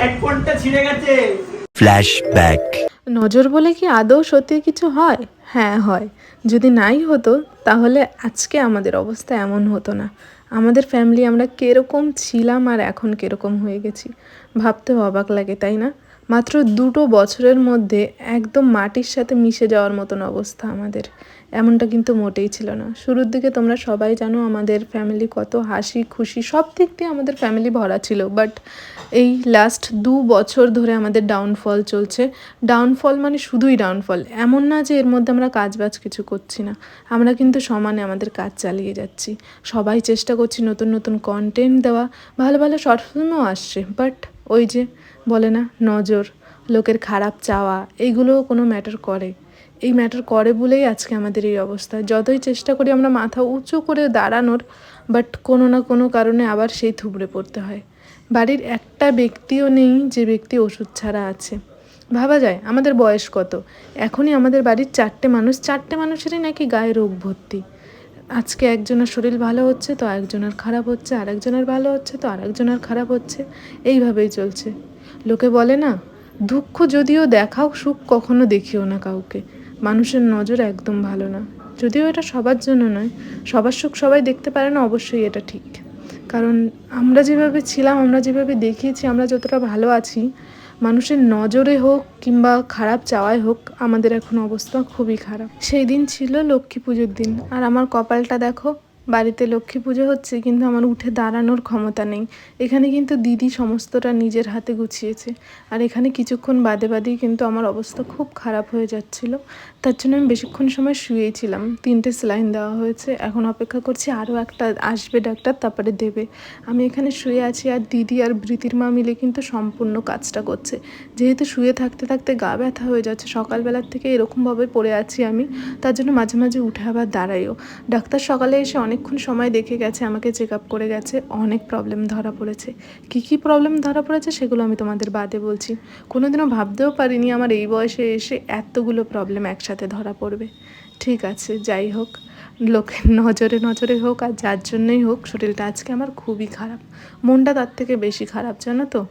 হেডফোনটা ছিঁড়ে গেছে। ফ্ল্যাশব্যাক নজর বলে কি আদৌ সত্যি কিছু হয়? হ্যাঁ হয়। যদি নাই হতো তাহলে আজকে আমাদের অবস্থা এমন হতো না। আমাদের ফ্যামিলি আমরা কীরকম ছিলাম আর এখন কীরকম হয়ে গেছি। ভাবতেও অবাক লাগে তাই না? মাত্র দুটো বছরের মধ্যে একদম মাটির সাথে মিশে যাওয়ার মতন অবস্থা আমাদের। এমনটা কিন্তু মোটেই ছিল না। শুরুর দিকে তোমরা সবাই জানো আমাদের ফ্যামিলি কত হাসি, খুশি, সব দিক দিয়ে আমাদের ফ্যামিলি ভরা ছিল। বাট এই লাস্ট দু বছর ধরে আমাদের ডাউনফল চলছে। ডাউনফল মানে শুধুই ডাউনফল এমন না যে এর মধ্যে আমরা কাজবাজ কিছু করছি না। আমরা কিন্তু সমানে আমাদের কাজ চালিয়ে যাচ্ছি। সবাই চেষ্টা করছি নতুন নতুন কন্টেন্ট দেওয়া। ভালো ভালো শর্ট ফিল্মও আসছে। বাট ওই যে বলে না, নজর, লোকের খারাপ চাওয়া, এইগুলোও কোনো ম্যাটার করে। এই ম্যাটার করে বলেই আজকে আমাদের এই অবস্থা। যতই চেষ্টা করি আমরা মাথা উঁচু করে দাঁড়ানোর বাট কোনো না কোনো কারণে আবার সেই থুবড়ে পড়তে হয়। বাড়ির একটা ব্যক্তিও নেই যে ব্যক্তি ওষুধ ছাড়া আছে। ভাবা যায়, আমাদের বয়স কত? এখনই আমাদের বাড়ির চারটে মানুষ, চারটে মানুষেরই নাকি গায়ে রোগ ভর্তি। আজকে একজনের শরীর ভালো হচ্ছে, তো একজনের খারাপ হচ্ছে, আরেকজনের ভালো হচ্ছে, তো আরেকজনের খারাপ হচ্ছে। এইভাবেই চলছে। লোকে বলে না, দুঃখ যদিও দেখাও, সুখ কখনো দেখিও না কাউকে। মানুষের নজর একদম ভালো না। যদিও এটা সবার জন্য নয়, সবার সুখ সবাই দেখতে পারে না, অবশ্যই এটা ঠিক। কারণ আমরা যেভাবে ছিলাম, আমরা যেভাবে দেখিয়েছি, আমরা যতটা ভালো আছি, মানুষের নজরে হোক কিংবা খারাপ চাওয়ায় হোক, আমাদের এখন অবস্থা খুবই খারাপ। সেই দিন ছিল লক্ষ্মী পুজোর দিন। আর আমার কপালটা দেখো বাড়িতে লক্ষ্মী পুজো হচ্ছে, কিন্তু আমার উঠে দাঁড়ানোর ক্ষমতা নেই। এখানে কিন্তু দিদি সমস্তটা নিজের হাতে গুছিয়েছে। আর এখানে কিছুক্ষণ বাদে বাদেই কিন্তু আমার অবস্থা খুব খারাপ হয়ে যাচ্ছিল। তার জন্য আমি বেশিক্ষণ সময় শুয়েই ছিলাম তিনটে স্যালাইন দেওয়া হয়েছে। এখন অপেক্ষা করছি আরও একটা আসবে ডাক্তার, তারপরে দেবে। আমি এখানে শুয়ে আছি আর দিদি আর বৃতির মা মিলে কিন্তু সম্পূর্ণ কাজটা করছে। যেহেতু শুয়ে থাকতে থাকতে গা ব্যথা হয়ে যাচ্ছে, সকালবেলার থেকে এরকমভাবে পড়ে আছি আমি, তার জন্য মাঝে মাঝে উঠে আবার দাঁড়াইও। ডাক্তার সকালে এসে অনেকক্ষণ সময় দেখে গেছে, আমাকে চেক আপ করে গেছে, অনেক প্রবলেম ধরা পড়েছে। কী কী প্রবলেম ধরা পড়েছে সেগুলো আমি তোমাদের বাদে বলছি। কোনোদিনও ভাবতেও পারিনি আমার এই বয়সে এসে এতগুলো প্রবলেম একসাথে ধরা পড়বে। ঠিক আছে, যাই হোক। লোকের নজরে নজরে হোক আর যার জন্যই হোক, শরীরটা আজকে আমার খুবই খারাপ। মনটা তার থেকে বেশি খারাপ, জানো তো?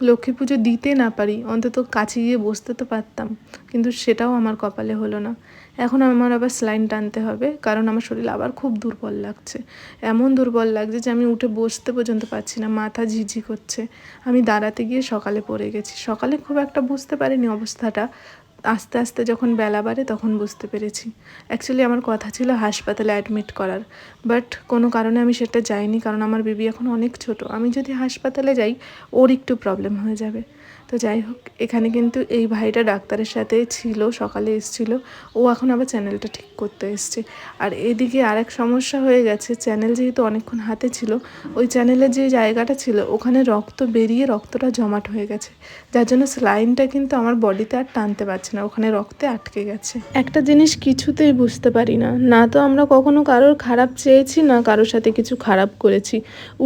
লক্ষ্মী পুজো দিতে না পারি, অন্তত কাছে গিয়ে বসতে তো পারতাম, কিন্তু সেটাও আমার কপালে হলো না। এখন আমার আবার স্লাইন টানতে হবে, কারণ আমার শরীর আবার খুব দুর্বল লাগছে। এমন দুর্বল লাগছে যে আমি উঠে বসতে পর্যন্ত পারছি না, মাথা ঝিঝি করছে। আমি দাঁড়াতে গিয়ে সকালে পড়ে গেছি। সকালে খুব একটা বুঝতে পারিনি অবস্থাটা আস্তে আস্তে যখন বেলা বাড়ে তখন বুঝতে পেরেছি। অ্যাকচুয়ালি আমার কথা ছিল হাসপাতালে অ্যাডমিট করার। বাট কোনো কারণে আমি সেটা যাইনি কারণ আমার বিবি এখন অনেক ছোট। আমি যদি হাসপাতালে যাই, ওর একটু প্রবলেম হয়ে যাবে। তো যাই হোক, এখানে কিন্তু এই ভাইটা ডাক্তারের সাথে ছিল, সকালে এসছিল। ও এখন আবার চ্যানেলটা ঠিক করতে এসছে। আর এদিকে আরেক সমস্যা হয়ে গেছে চ্যানেল যেহেতু অনেকক্ষণ হাতে ছিল, ওই চ্যানেলের যে জায়গাটা ছিল, ওখানে রক্ত বেরিয়ে রক্তটা জমাট হয়ে গেছে। যার জন্য স্লাইনটা কিন্তু আমার বডিতে আর টানতে পারছে না, ওখানে রক্তে আটকে গেছে। একটা জিনিস কিছুতেই বুঝতে পারি না না তো আমরা কখনো কারোর খারাপ চেয়েছি, না কারোর সাথে কিছু খারাপ করেছি।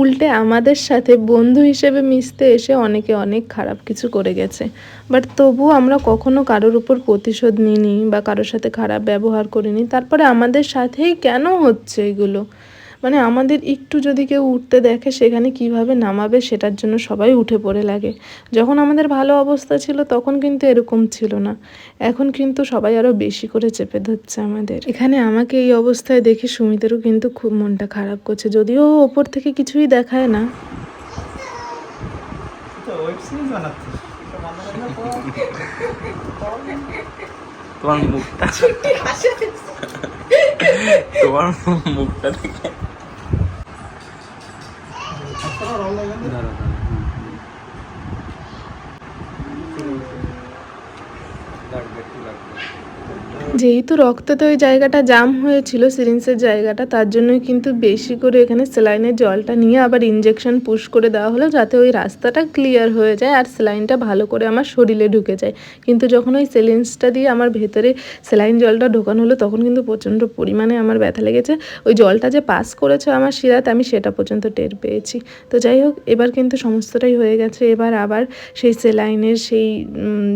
উল্টে আমাদের সাথে বন্ধু হিসেবে মিশতে এসে অনেকে অনেক খারাপ কিছু করে গেছে। বাট তবুও আমরা কখনো কারোর উপর প্রতিশোধ নিইনি বা কারোর সাথে খারাপ ব্যবহার করিনি। তারপরে আমাদের সাথেই কেন হচ্ছে এগুলো? মানে আমাদের একটু যদি কেউ উঠতে দেখে সেখানে কীভাবে নামাবে সেটার জন্য সবাই উঠে পড়ে লাগে। যখন আমাদের ভালো অবস্থা ছিল তখন কিন্তু এরকম ছিল না। এখন কিন্তু সবাই আরও বেশি করে চেপে ধরছে আমাদের। এখানে আমাকে এই অবস্থায় দেখে সুমিতেরও কিন্তু খুব মনটা খারাপ করছে। যদিও ওপর থেকে কিছুই দেখায় না। Web series. তোমার মুখটা তোমার মুখটা দেখে। যেহেতু রক্ততে ওই জায়গাটা জাম হয়েছিল সিরিঞ্জের জায়গাটা, তার জন্যই কিন্তু বেশি করে এখানে স্যালাইনের জলটা নিয়ে আবার ইঞ্জেকশন পুশ করে দেওয়া হলো যাতে ওই রাস্তাটা ক্লিয়ার হয়ে যায় আর স্যালাইনটা ভালো করে আমার শরীরে ঢুকে যায়। কিন্তু যখন ওই সিরিঞ্জটা দিয়ে আমার ভেতরে স্যালাইন জলটা ঢোকানো হলো, তখন কিন্তু প্রচণ্ড পরিমাণে আমার ব্যথা লেগেছে। ওই জলটা যে পাস করেছে আমার শিরাতে, আমি সেটা পর্যন্ত টের পেয়েছি। তো যাই হোক, এবার কিন্তু সমস্তটাই হয়ে গেছে। এবার আবার সেই সেলাইনের সেই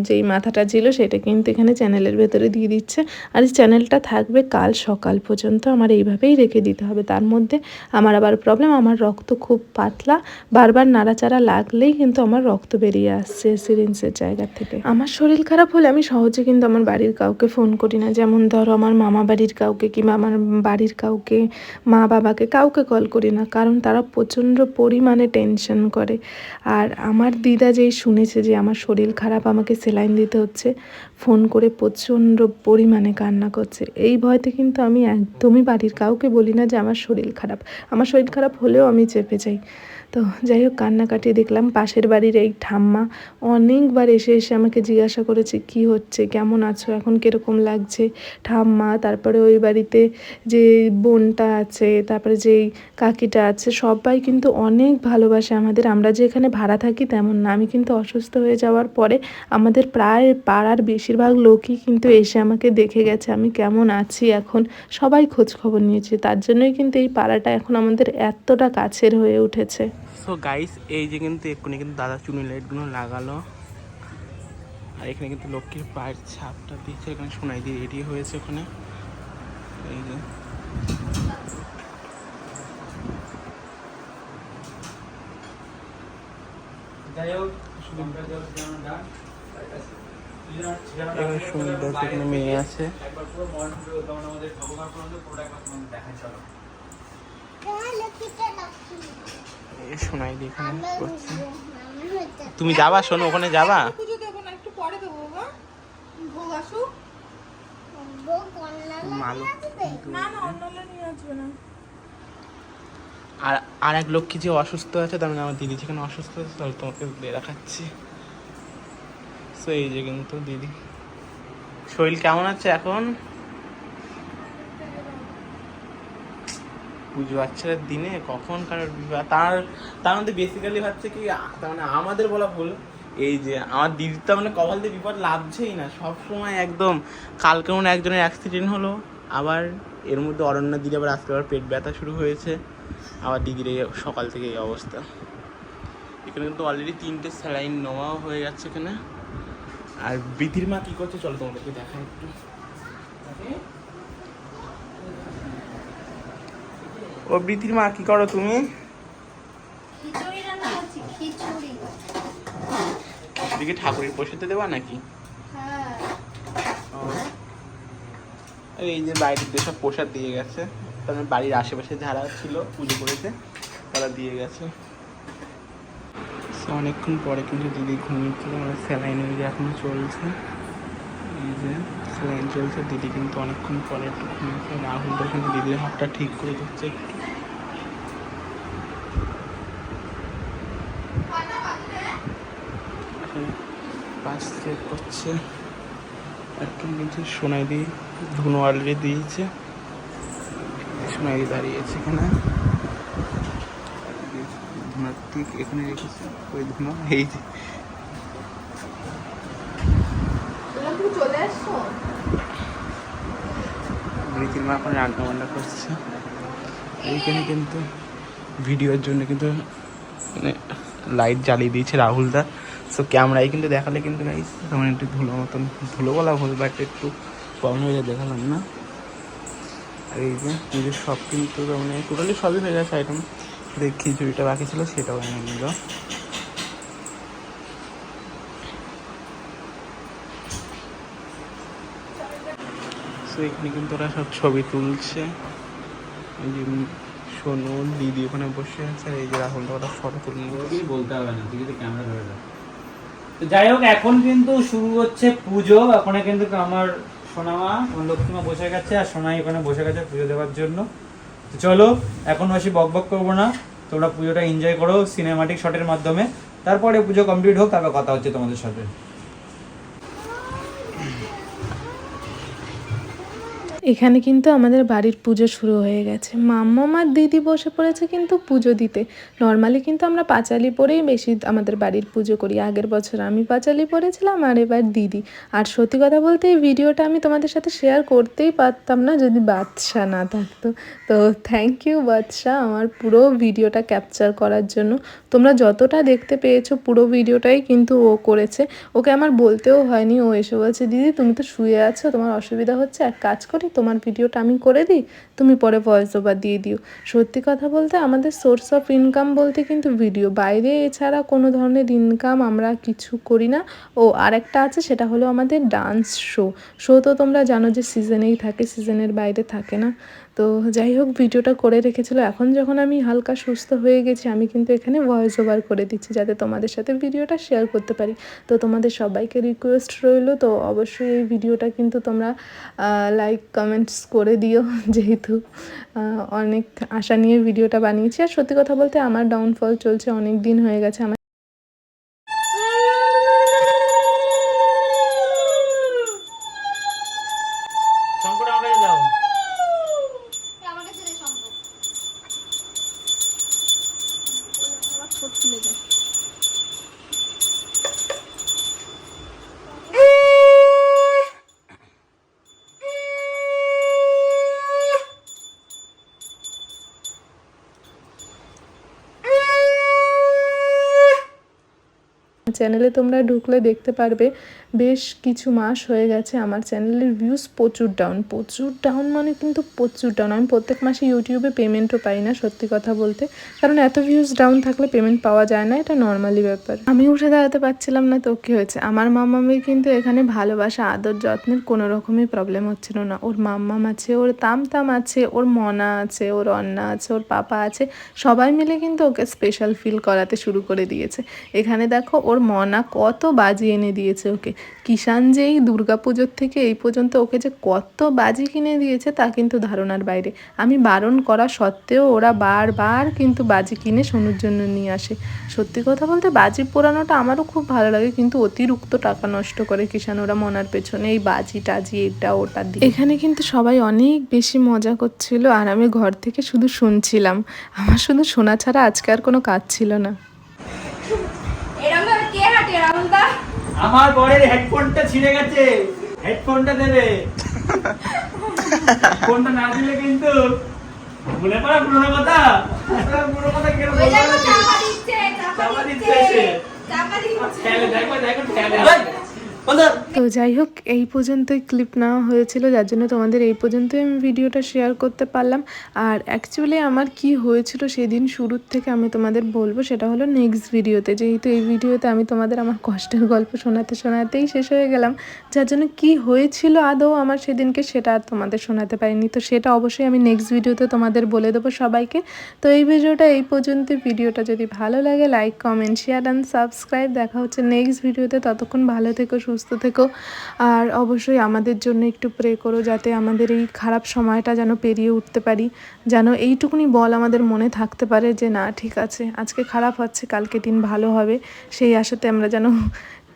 যেই মাথাটা ছিল, সেটা কিন্তু এখানে চ্যানেলের ভেতরে দিয়ে দিচ্ছে। আর এই চ্যানেলটা থাকবে কাল সকাল পর্যন্ত আমার এইভাবেই রেখে দিতে হবে। তার মধ্যে আমার আবার প্রবলেম আমার রক্ত খুব পাতলা, বারবার নাড়াচাড়া লাগলেই কিন্তু আমার রক্ত বেরিয়ে আসছে সিরিঞ্জের জায়গা থেকে। আমার শরীর খারাপ হলে আমি সহজে কিন্তু আমার বাড়ির কাউকে ফোন করি না। যেমন ধরো আমার মামা বাড়ির কাউকে কিংবা আমার বাড়ির কাউকে, মা বাবাকে কাউকে কল করি না। কারণ তারা প্রচণ্ড পরিমাণে টেনশন করে। আর আমার দিদা যেই শুনেছে যে আমার শরীর খারাপ, আমাকে সেলাইন দিতে হচ্ছে ফোন করে প্রচণ্ড পরিমাণে কান্না করছে। এই ভয়তে কিন্তু আমি একদমই বাড়ির কাউকে বলি না যে আমার শরীর খারাপ। আমার শরীর খারাপ হলেও আমি চেপে যাই। তো যাই হোক, কান্নাকাটি দেখলাম। পাশের বাড়ির এই ঠাম্মা অনেকবার এসে এসে আমাকে জিজ্ঞাসা করেছে, কি হচ্ছে? কেমন আছো? এখন কীরকম লাগছে? ঠাম্মা, তারপরে ওই বাড়িতে যে বোনটা আছে, তারপরে যেই কাকিটা আছে, সবাই কিন্তু অনেক ভালোবাসে আমাদের। আমরা যে এখানে ভাড়া থাকি তেমন না। আমি কিন্তু অসুস্থ হয়ে যাওয়ার পরে আমাদের প্রায় পাড়ার বেশিরভাগ লোকই কিন্তু এসে আমাকে দেখে গেছে, আমি কেমন আছি এখন? সবাই খোঁজ খবর নিয়েছে। তার জন্যই কিন্তু এই পাড়াটা এখন আমাদের এতটা কাছের হয়ে উঠেছে। সো গাইস এই যে কিন্তু এক্ষুনি কিন্তু দাদা চুনি লাইটগুলো লাগালো। আর এখানে কিন্তু লক্ষ্মীর পায়ের ছাপটা দিচ্ছে এখানে সোনাই দিয়ে রেডি হয়েছে ওখানে। এই যে। এখানে সুন্দর এখানে মেয়ে আছে। চলো। সোনাই দিয়ে এখানে তুমি যাবা শোনো ওখানে যাবা? একটু পরে দেবো ভোগ আসুক। আর আর এক লক্ষ্মী যে অসুস্থ আছে তার মানে আমার দিদি যেখানে অসুস্থ আছে তাহলে তোমাকে দেখাচ্ছি। সো এই যে কিন্তু দিদি। শরীর কেমন আছে এখন? পুজো আচ্ছার দিনে কখন কারোর বিবাহ? তার তার মধ্যে বেসিক্যালি হচ্ছে কি তার মানে আমাদের বলা ভুল, এই যে আমার দিদির তো মানে কপাল দিয়ে বিপদ লাভছেই না। সব সময় একদম, কালকে মনে একজনের অ্যাক্সিডেন্ট হলো, আবার এর মধ্যে অরণ্য দিদি আবার আজকে আবার পেট ব্যথা শুরু হয়েছে, আবার দিদির এই সকাল থেকে এই অবস্থা। এখানে কিন্তু অলরেডি তিনটে স্যালাইন নেওয়াও হয়ে যাচ্ছে এখানে। আর বিধির মা কী করছে? চলো তোমাদেরকে দেখা একটু। ও বৃদ্ধির মা কি করো তুমি? খিচুড়ি রান্না করছি খিচুড়ি। দিকে ঠাকুরের প্রসাদে দেওয়া নাকি? হ্যাঁ। ও। এই যে বাইরের দিয়ে সব প্রসাদ দিয়ে গেছে। তার মানে বাড়ির আশেপাশে যারা ছিল পুজো করেছে তারা দিয়ে গেছে। অনেকক্ষণ পরে কিন্তু দিদি ঘুমিয়েছিল আমার স্যালাইন ওই যে এখনও চলছে। এই যে স্যালাইন চলছে দিদি কিন্তু অনেকক্ষণ পরে একটু ঘুমিয়েছে। রাহুল কিন্তু দিদির হাতটা ঠিক করে দিচ্ছে একটু এখন চেক করছে। একদম কিন্তু সোনাই দিয়ে ধুনো অলরেডি দিয়েছে। সোনাই দিয়ে দাঁড়িয়েছে এখানে। ধুনার ঠিক এখানে রেখেছে। ওই ধুনো এই যে। তুমি চলে আসছো? রীতির মা এখন রান্না বান্না করছে। এইখানে কিন্তু ভিডিওর জন্য কিন্তু মানে লাইট জ্বালিয়ে দিয়েছে রাহুল রাহুলদা। সো ক্যামেরায় কিন্তু দেখালে কিন্তু গাইস তেমন একটু ধুলো মতন, ধুলো বলা ভুল বাট একটু কম হয়ে দেখালাম না। আর এই যে পুজোর সব কিন্তু মানে টোটালি সবই হয়ে গেছে আইটেম এই খিচুড়িটা বাকি ছিল, সেটাও এনে নিল। সো এখানে কিন্তু ওরা সব ছবি তুলছে। এই যে সোনু, দিদি ওখানে বসে আছে এই যে রাহুল ওরা ফটো তুলে বলতে হবে না তুই যদি ক্যামেরা ধরে রাখ। তো যাই হোক, এখন কিন্তু শুরু হচ্ছে পুজো। ওখানে কিন্তু আমার সোনামা, আমার লক্ষ্মীমা বসে গেছে আর সোনাই ওখানে বসে গেছে পুজো দেওয়ার জন্য। তো চলো, এখন বেশি বক বক করব না। তোমরা পুজোটা এনজয় করো সিনেমাটিক শটের মাধ্যমে। তারপরে পুজো কমপ্লিট হোক, তারপর কথা হচ্ছে তোমাদের সাথে। এখানে কিন্তু আমাদের বাড়ির পুজো শুরু হয়ে গেছে। মাম্মা দিদি বসে পড়েছে কিন্তু পুজো দিতে। নর্মালি কিন্তু আমরা পাঁচালি পরেই বেশি আমাদের বাড়ির পুজো করি। আগের বছর আমি পাঁচালি পরেছিলাম, আর এবার দিদি। আর সত্যি কথা বলতে এই ভিডিওটা আমি তোমাদের সাথে শেয়ার করতেই পারতাম না যদি বাদশা না থাকতো। তো থ্যাংক ইউ বাদশা আমার পুরো ভিডিওটা ক্যাপচার করার জন্য। তোমরা যতটা দেখতে পেয়েছ পুরো ভিডিওটাই কিন্তু ও করেছে। ওকে আমার বলতেও হয়নি, ও এসে বলছে, দিদি, তুমি তো শুয়ে আছো, তোমার অসুবিধা হচ্ছে, এক কাজ করি। তোমার ভিডিওটা আমি করে দিই, তুমি পরে ভয়েস ওভার দিয়ে দিও। সত্যি কথা বলতে আমাদের সোর্স অফ ইনকাম বলতে কিন্তু ভিডিও বাইরে এছাড়া কোনো ধরনের ইনকাম আমরা কিছু করি না। ও, আরেকটা আছে, সেটা হলো আমাদের ডান্স শো শো তো তোমরা জানো যে সিজনেই থাকে সিজনের বাইরে থাকে না। তো যাই হোক, ভিডিওটা করে রেখেছিল। এখন যখন আমি হালকা সুস্থ হয়ে গেছি, আমি কিন্তু এখানে ভয়েস ওভার করে দিচ্ছি যাতে তোমাদের সাথে ভিডিওটা শেয়ার করতে পারি। তো তোমাদের সবাইকে রিকোয়েস্ট রইল, তো অবশ্যই এই ভিডিওটা কিন্তু তোমরা লাইক কমেন্টস করে দিও, যেহেতু অনেক আশা নিয়ে ভিডিওটা বানিয়েছি। আর সত্যি কথা বলতে, আমার ডাউনফল চলছে, অনেক দিন হয়ে গেছে, আমার চ্যানেলে তোমরা ঢুকলে দেখতে পারবে, বেশ কিছু মাস হয়ে গেছে আমার চ্যানেলের ভিউজ প্রচুর ডাউন প্রচুর ডাউন মানে কিন্তু প্রচুর ডাউন আমি প্রত্যেক মাসে ইউটিউবে পেমেন্টও পাই না, সত্যি কথা বলতে। কারণ এত ভিউজ ডাউন থাকলে পেমেন্ট পাওয়া যায় না, এটা নর্মালি ব্যাপার। আমি উঠে দাঁড়াতে পারছিলাম না, তো কী হয়েছে? আমার মামামির কিন্তু এখানে ভালোবাসা, আদর, যত্নের কোনো রকমই প্রবলেম হচ্ছিল না। ওর মাম্মাম আছে, ওর তাম তাম আছে, ওর মনা আছে, ওর অন্না আছে, ওর পাপা আছে, সবাই মিলে কিন্তু ওকে স্পেশাল ফিল করাতে শুরু করে দিয়েছে। এখানে দেখো, ওর মনা কত বাজি এনে দিয়েছে ওকে। কিষান যে এই দুর্গাপুজোর থেকে এই পর্যন্ত ওকে যে কত বাজি কিনে দিয়েছে তা কিন্তু ধারণার বাইরে। আমি বারণ করা সত্ত্বেও ওরা বারবার কিন্তু বাজি কিনে সোনুর জন্য নিয়ে আসে। সত্যি কথা বলতে বাজি পোড়ানোটা আমারও খুব ভালো লাগে, কিন্তু অতিরিক্ত টাকা নষ্ট করে কিষান ওরা মনার পেছনে এই বাজি টাজি এটা ওটা দিয়ে। এখানে কিন্তু সবাই অনেক বেশি মজা করছিল, আর আমি ঘর থেকে শুধু শুনছিলাম। আমার শুধু শোনা ছাড়া আজকে আর কোনো কাজ ছিল না। আমার বরের হেডফোনটা ছিঁড়ে গেছে। হেডফোনটা দেবে। ফোনটা না দিলে কিন্তু মনে পড়া পুরোনো কথা। পুরোনো কথা কেন বলব? চাপা দিচ্ছে চাপা দিচ্ছে দিচ্ছে। চাপা দিচ্ছে। দেখো দেখো তো যাই হোক, এই পর্যন্তই ক্লিপ নেওয়া হয়েছিল, যার জন্য তোমাদের এই পর্যন্তই আমি ভিডিওটা শেয়ার করতে পারলাম। আর অ্যাকচুয়ালি আমার কি হয়েছিল সেদিন শুরুর থেকে আমি তোমাদের বলব, সেটা হলো নেক্সট ভিডিওতে যেহেতু এই ভিডিওতে আমি তোমাদের আমার কষ্টের গল্প শোনাতে শোনাতেই শেষ হয়ে গেলাম। যার জন্য কি হয়েছিল আদৌ আমার সেদিনকে সেটা আর তোমাদের শোনাতে পারিনি। তো সেটা অবশ্যই আমি নেক্সট ভিডিওতে তোমাদের বলে দেবো সবাইকে। তো এই ভিডিওটা এই পর্যন্ত ভিডিওটা যদি ভালো লাগে like comment share and subscribe দেখা হচ্ছে নেক্সট ভিডিওতে ততক্ষণ ভালো থেকো সুস্থ থেকো। আর অবশ্যই আমাদের জন্য একটু প্রে করো যাতে আমাদের এই খারাপ সময়টা যেন পেরিয়ে উঠতে পারি। যেন এইটুকুনি বল আমাদের মনে থাকতে পারে যে, না, ঠিক আছে, আজকে খারাপ হচ্ছে, কালকে দিন ভালো হবে। সেই আশাতে আমরা যেন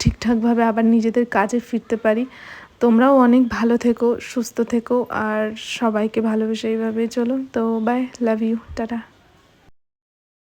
ঠিকঠাকভাবে আবার নিজেদের কাজে ফিরতে পারি। তোমরাও অনেক ভালো থেকো, সুস্থ থেকো, আর সবাইকে ভালোবেসে এইভাবেই চলো। তো বাই লাভ ইউ টাটা।